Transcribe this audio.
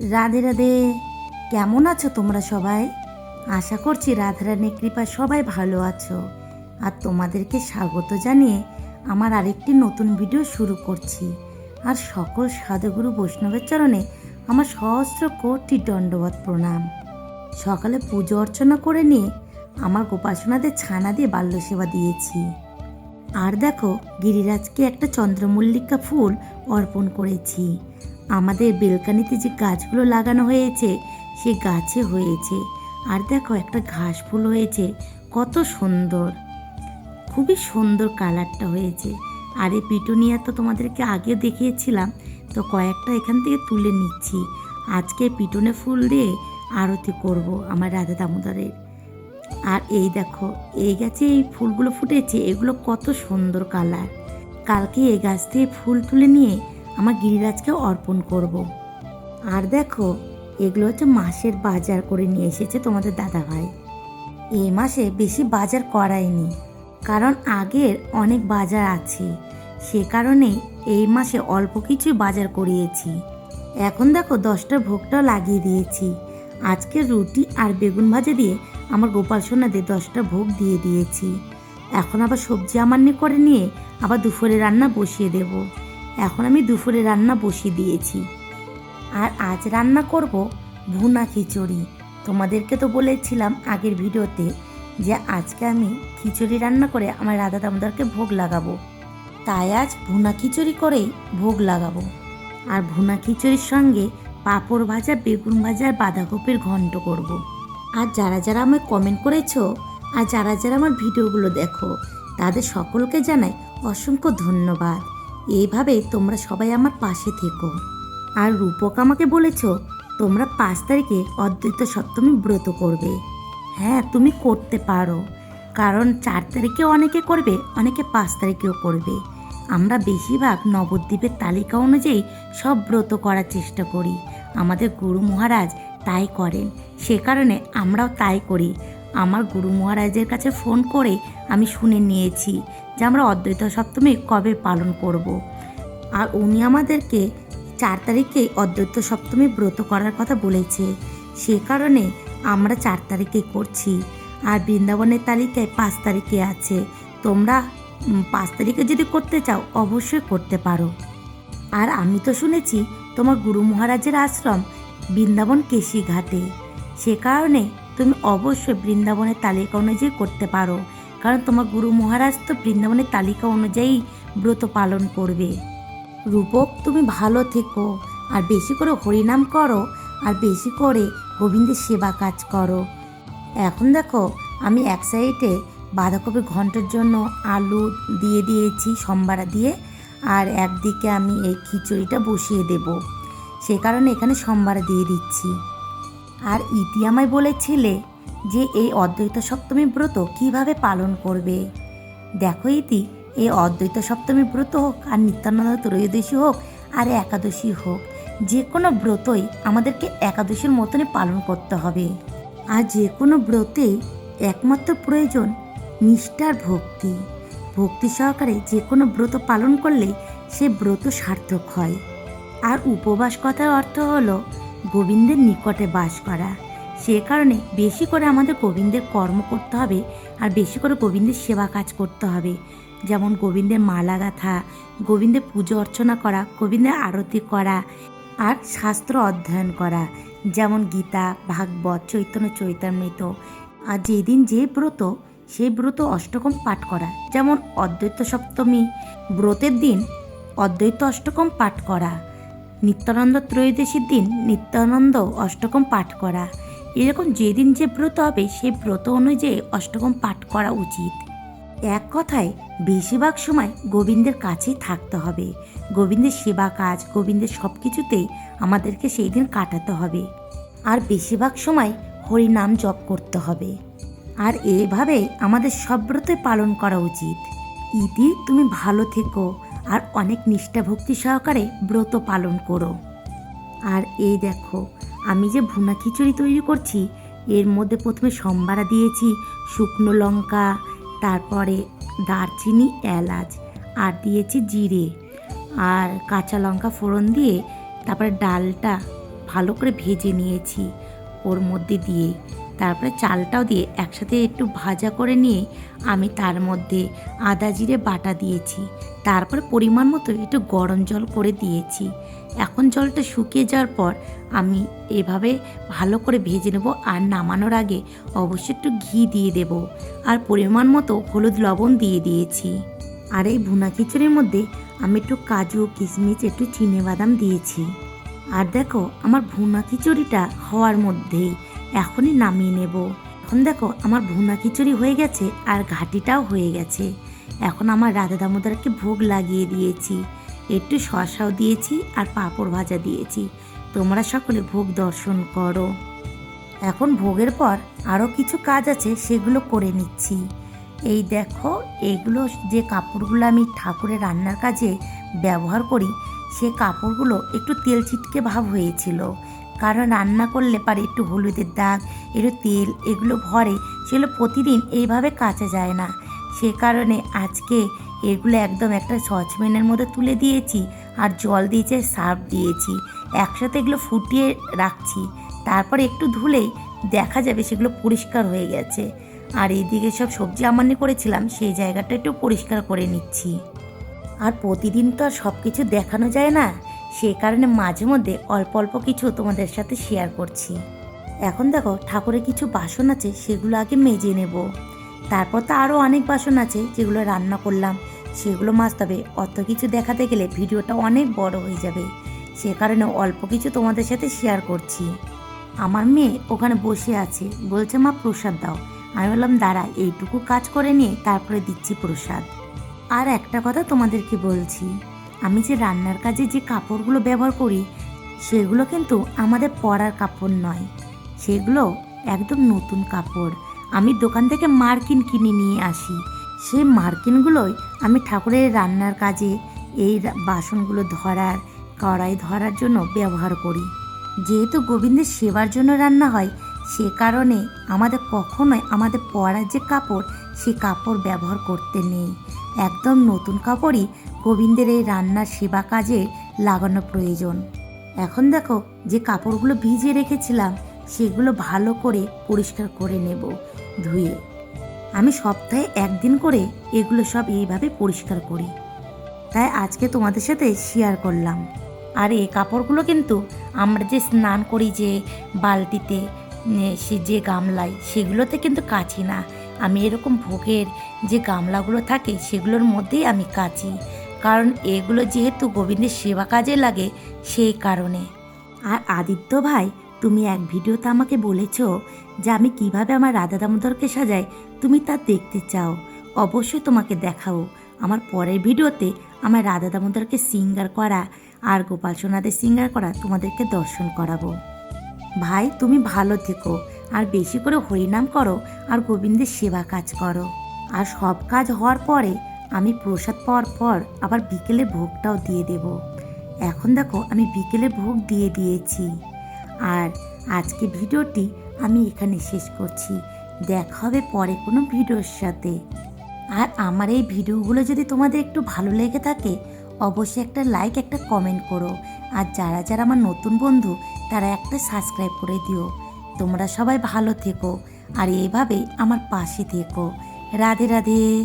রাধে রাধে। কেমন আছো তোমরা সবাই? আশা করছি রাধারানীর কৃপা সবাই ভালো আছো। আর তোমাদেরকে স্বাগত জানিয়ে আমার আরেকটি নতুন ভিডিও শুরু করছি। আর সকল সাধুগুরু বৈষ্ণবের চরণে আমার সহস্র কোটি দণ্ডবত প্রণাম। সকালে পুজো অর্চনা করে নিয়ে আমার গোপাসনাদের ছানা দিয়ে বাল্য সেবা দিয়েছি। আর দেখো, গিরিরাজকে একটা চন্দ্রমল্লিকা ফুল অর্পণ করেছি। আমাদের বেলকানিতে যে গাছগুলো লাগানো হয়েছে, সে গাছে হয়েছে। আর দেখো, একটা ঘাস ফুল হয়েছে। কত সুন্দর। খুবই সুন্দর কালারটা হয়েছে। আর এই পিটুনিয়া তো তোমাদেরকে আগে দেখিয়েছিলাম। তো কয়েকটা এখান থেকে তুলে নিচ্ছি। আজকে পিটুনে ফুল দিয়ে আরতি করব আমার রাধা দামোদরের। আর এই দেখো, এই গাছে এই ফুলগুলো ফুটেছে। এগুলো কত সুন্দর কালার। কালকে এই গাছ থেকে ফুল তুলে নিয়ে আমার গিরিরাজকে অর্পণ করব। আর দেখো, এগুলো হচ্ছে মাসের বাজার করে নিয়ে এসেছে তোমাদের দাদা ভাই এই মাসে বেশি বাজার করায়নি, কারণ আগের অনেক বাজার আছে। সে কারণে এই মাসে অল্প কিছুই বাজার করিয়েছি। এখন দেখো, দশটা ভোগটাও লাগিয়ে দিয়েছি। আজকে রুটি আর বেগুন ভাজা দিয়ে আমার গোপাল সোনাদের দশটা ভোগ দিয়ে দিয়েছি। এখন আবার সবজি আমান্নি করে নিয়ে আবার দুপুরে রান্না বসিয়ে দেব। এখন আমি দুপুরে রান্না বসিয়ে দিয়েছি। আর আজ রান্না করব ভুনা খিচুড়ি। তোমাদেরকে তো বলেছিলাম আগের ভিডিওতে যে আজকে আমি খিচুড়ি রান্না করে আমার রাধা দামোদরকে ভোগ লাগাবো। তাই আজ ভুনা খিচুড়ি করেই ভোগ লাগাবো। আর ভুনা খিচুড়ির সঙ্গে পাঁপড় ভাজা, বেগুন ভাজা আর বাঁধাকপির ঘন্ট করব। আর যারা যারা আমায় কমেন্ট করেছ আর যারা যারা আমার ভিডিওগুলো দেখো, তাদের সকলকে জানাই অসংখ্য ধন্যবাদ। এইভাবে তোমরা সবাই আমার পাশে থেকো। আর রূপক আমাকে বলেছ, তোমরা পাঁচ তারিখে অদ্বৈত সপ্তমী ব্রত করবে। হ্যাঁ তুমি করতে পারো। কারণ চার তারিখে অনেকে করবে, অনেকে পাঁচ তারিখেও করবে। আমরা বেশিরভাগ নবদ্বীপের তালিকা অনুযায়ী সব ব্রত করার চেষ্টা করি। আমাদের গুরু মহারাজ তাই করেন। সে কারণে আমরাও তাই করি। আমার গুরু মহারাজের কাছে ফোন করে আমি শুনে নিয়েছি। যে আমরা অদ্বৈত সপ্তমী কবে পালন করব। আর উনি আমাদেরকে চার তারিখে অদ্বৈত সপ্তমী ব্রত করার কথা বলেছে। সে কারণে আমরা চার তারিখে করছি। আর বৃন্দাবনের তালিকায় পাঁচ তারিখে আছে। তোমরা পাঁচ তারিখে যদি করতে চাও, অবশ্যই করতে পারো। আর আমি তো শুনেছি তোমার গুরু মহারাজের আশ্রম বৃন্দাবন কেশি ঘাটে। সে কারণে তুমি অবশ্যই বৃন্দাবনের তালিকা অনুযায়ী করতে পারো। কারণ তোমার গুরু মহারাজ তো বৃন্দাবনের তালিকা অনুযায়ী ব্রত পালন করবে। রূপক, তুমি ভালো থেকো, আর বেশি করে হরিনাম করো, আর বেশি করে গোবিন্দের সেবা কাজ করো। এখন দেখো, আমি এক সাইডে বাঁধাকপি ঘণ্টার জন্য আলু দিয়ে দিয়েছি সম্বারা দিয়ে, আর একদিকে আমি এই খিচুড়িটা বসিয়ে দেব। সে কারণে এখানে সম্বারা দিয়ে দিচ্ছি। আর ইতি আমায় বলেছিলে যে এই অদ্বৈত সপ্তমী ব্রত কীভাবে পালন করবে? দেখো ইতি, এই অদ্বৈত সপ্তমী ব্রত হোক, আর নিত্যানন্দ ত্রয়োদশী হোক, আর একাদশী হোক, যে কোনো ব্রতই আমাদেরকে একাদশীর মতনই পালন করতে হবে। আর যে কোনো ব্রতে একমাত্র প্রয়োজন নিষ্ঠার ভক্তি। ভক্তি সহকারে যে কোনো ব্রত পালন করলে সে ব্রত সার্থক হয়। আর উপবাস কথার অর্থ হলো গোবিন্দের নিকটে বাস করা। সে কারণে বেশি করে আমাদের গোবিন্দের কর্ম করতে হবে আর বেশি করে গোবিন্দের সেবা কাজ করতে হবে। যেমন গোবিন্দের মালা গাঁথা, গোবিন্দের পুজো অর্চনা করা, গোবিন্দের আরতি করা আর শাস্ত্র অধ্যয়ন করা। যেমন গীতা, ভাগবত, চৈতন্য, চৈতামৃত। আর যেদিন যে ব্রত, সেই ব্রত অষ্টকম পাঠ করা। যেমন অদ্বৈত সপ্তমী, ব্রতের দিন অদ্বৈত অষ্টকম পাঠ করা। নিত্যানন্দ ত্রয়োদশীর দিন নিত্যানন্দ অষ্টকম পাঠ করা। এরকম যেদিন যে ব্রত হবে সেই ব্রত অনুযায়ী অষ্টকম পাঠ করা উচিত। এক কথায়, বেশিরভাগ সময় গোবিন্দের কাছেই থাকতে হবে। গোবিন্দের সেবা কাজ, গোবিন্দের সব কিছুতেই আমাদেরকে সেই দিন কাটাতে হবে। আর বেশিরভাগ সময় হরি নাম জপ করতে হবে। আর এইভাবে আমাদের সব ব্রতই পালন করা উচিত। ইতি, তুমি ভালো থেকো আর অনেক নিষ্ঠা ভক্তি সহকারে ব্রত পালন করো। আর এই দেখো আমি যে ভুনা খিচুড়ি তৈরি করছি, এর মধ্যে প্রথমে সম্বারা দিয়েছি, শুকনো লঙ্কা, তারপরে দারচিনি, এলাচ, আর দিয়েছি জিরে, আর কাঁচা লঙ্কা ফোড়ন দিয়ে তারপরে ডালটা ভালো করে ভেজে নিয়েছি ওর মধ্যে দিয়ে। তারপরে চালটাও দিয়ে একসাথে একটু ভাজা করে নিয়ে আমি তার মধ্যে আদা জিরে বাটা দিয়েছি। তারপরে পরিমাণ মতো একটু গরম জল করে দিয়েছি। এখন জলটা শুকিয়ে যাওয়ার পর আমি এভাবে ভালো করে ভেজে নেব আর নামানোর আগে অবশ্যই একটু ঘি দিয়ে দেব। আর পরিমাণ মতো হলুদ লবণ দিয়ে দিয়েছি। আর এই ভুনা খিচুড়ির মধ্যে আমি একটু কাজু, কিশমিশ, একটু চিনে বাদাম দিয়েছি। আর দেখো, আমার ভুনা খিচুড়িটা হওয়ার মধ্যেই এখনই নামিয়ে নেব। এখন দেখো, আমার ভুনা খিচুড়ি হয়ে গেছে আর ঘাটিটাও হয়ে গেছে। এখন আমার রাধা দামোদরকে ভোগ লাগিয়ে দিয়েছি। একটু শসাও দিয়েছি আর পাঁপড় ভাজা দিয়েছি। তোমরা সকলে ভোগ দর্শন করো। এখন ভোগের পর আরও কিছু কাজ আছে, সেগুলো করে নিচ্ছি। এই দেখো, এগুলো যে কাপড়গুলো আমি ঠাকুরের রান্নার কাজে ব্যবহার করি, সে কাপড়গুলো একটু তেল ছিটকে ভাব হয়েছিল। কারণ রান্না করলে পারে একটু হলুদের দাগ, একটু তেল এগুলো ভরে, সেগুলো প্রতিদিন এইভাবে কাচা যায় না। সে কারণে আজকে এগুলো একদম একটা সচপ্যানের মধ্যে তুলে দিয়েছি আর জল দিয়েছে সার্ফ দিয়েছি। একসাথে এগুলো ফুটিয়ে রাখছি। তারপরে একটু ধুলেই দেখা যাবে সেগুলো পরিষ্কার হয়ে গেছে। আর এইদিকে সব সবজি আমানি করেছিলাম, সেই জায়গাটা একটু পরিষ্কার করে নিচ্ছি। আর প্রতিদিন তো আর সব কিছু দেখানো যায় না। সেই কারণে মাঝে মধ্যে অল্প অল্প কিছু তোমাদের সাথে শেয়ার করছি। এখন দেখো, ঠাকুরের কিছু বাসন আছে, সেগুলো আগে মেজে নেব। তারপর তো আরও অনেক বাসন আছে যেগুলো রান্না করলাম। সেগুলো মাজতে হবে অত কিছু দেখাতে গেলে ভিডিওটা অনেক বড় হয়ে যাবে। সে কারণে অল্প কিছু তোমাদের সাথে শেয়ার করছি। আমার মেয়ে ওখানে বসে আছে। বলছে, মা, প্রসাদ দাও। আমি বললাম, দাঁড়া, এইটুকু কাজ করে নিয়ে তারপরে দিচ্ছি প্রসাদ। আর একটা কথা তোমাদেরকে বলছি। আমি যে রান্নার কাজে যে কাপড়গুলো ব্যবহার করি, সেগুলো কিন্তু আমাদের পরার কাপড় নয়। সেগুলো একদম নতুন কাপড়। আমি দোকান থেকে মার্কিন কিনে নিয়ে আসি। সেই মার্কিনগুলোই আমি ঠাকুরের রান্নার কাজে, এই বাসনগুলো ধরার, কড়াই ধরার জন্য ব্যবহার করি। যেহেতু গোবিন্দের সেবার জন্য রান্না হয়, সে কারণে আমাদের কখনোই আমাদের পরার যে কাপড়, সে কাপড় ব্যবহার করতে নেই। একদম নতুন কাপড়ই গোবিন্দের এই রান্নার সেবা কাজে লাগানো প্রয়োজন। এখন দেখো যে কাপড়গুলো ভিজিয়ে রেখেছিলাম সেগুলো ভালো করে পরিষ্কার করে নেব, ধুয়ে। আমি সপ্তাহে একদিন করে এগুলো সব এইভাবে পরিষ্কার করি। তাই আজকে তোমাদের সাথে শেয়ার করলাম। আর এই কাপড়গুলো কিন্তু আমরা যে স্নান করি যে বালতিতে সে যে গামলায়, সেগুলোতে কিন্তু কাচি না। আমি এরকম ভোগের যে গামলাগুলো থাকে, সেগুলোর মধ্যেই আমি কাচি। কারণ এগুলো যেহেতু গোবিন্দের সেবা কাজে লাগে, সেই কারণে। আর আদিত্য ভাই তুমি এক ভিডিওতে আমাকে বলেছ যে আমি কীভাবে আমার রাধা দামোদরকে সাজাই, তুমি তা দেখতে চাও। অবশ্যই তোমাকে দেখাও আমার পরের ভিডিওতে আমার রাধা দামোদরকে সিঙ্গার করা আর গোপাল সোনাদের সিঙ্গার করা তোমাদেরকে দর্শন করাবো। ভাই, তুমি ভালো থেকো। আর বেশি করে হরিনাম করো আর গোবিন্দের সেবা কাজ করো। আর সব কাজ হওয়ার পরে আমি প্রসাদ পাওয়ার পর আবার বিকেলে ভোগটাও দিয়ে দেব। এখন দেখো, আমি বিকেলে ভোগ দিয়ে দিয়েছি। আর আজকে ভিডিওটি আমি এখানে শেষ করছি। দেখা হবে পরে কোনো ভিডিওর সাথে। আর আমার এই ভিডিওগুলো যদি তোমাদের একটু ভালো লেগে থাকে, অবশ্যই একটা লাইক একটা কমেন্ট করো। আর যারা যারা আমার নতুন বন্ধু, তারা একটা সাবস্ক্রাইব করে দিও। তোমরা সবাই ভালো থেকো। আর এইভাবেই আমার পাশে থেকো। রাধে রাধে।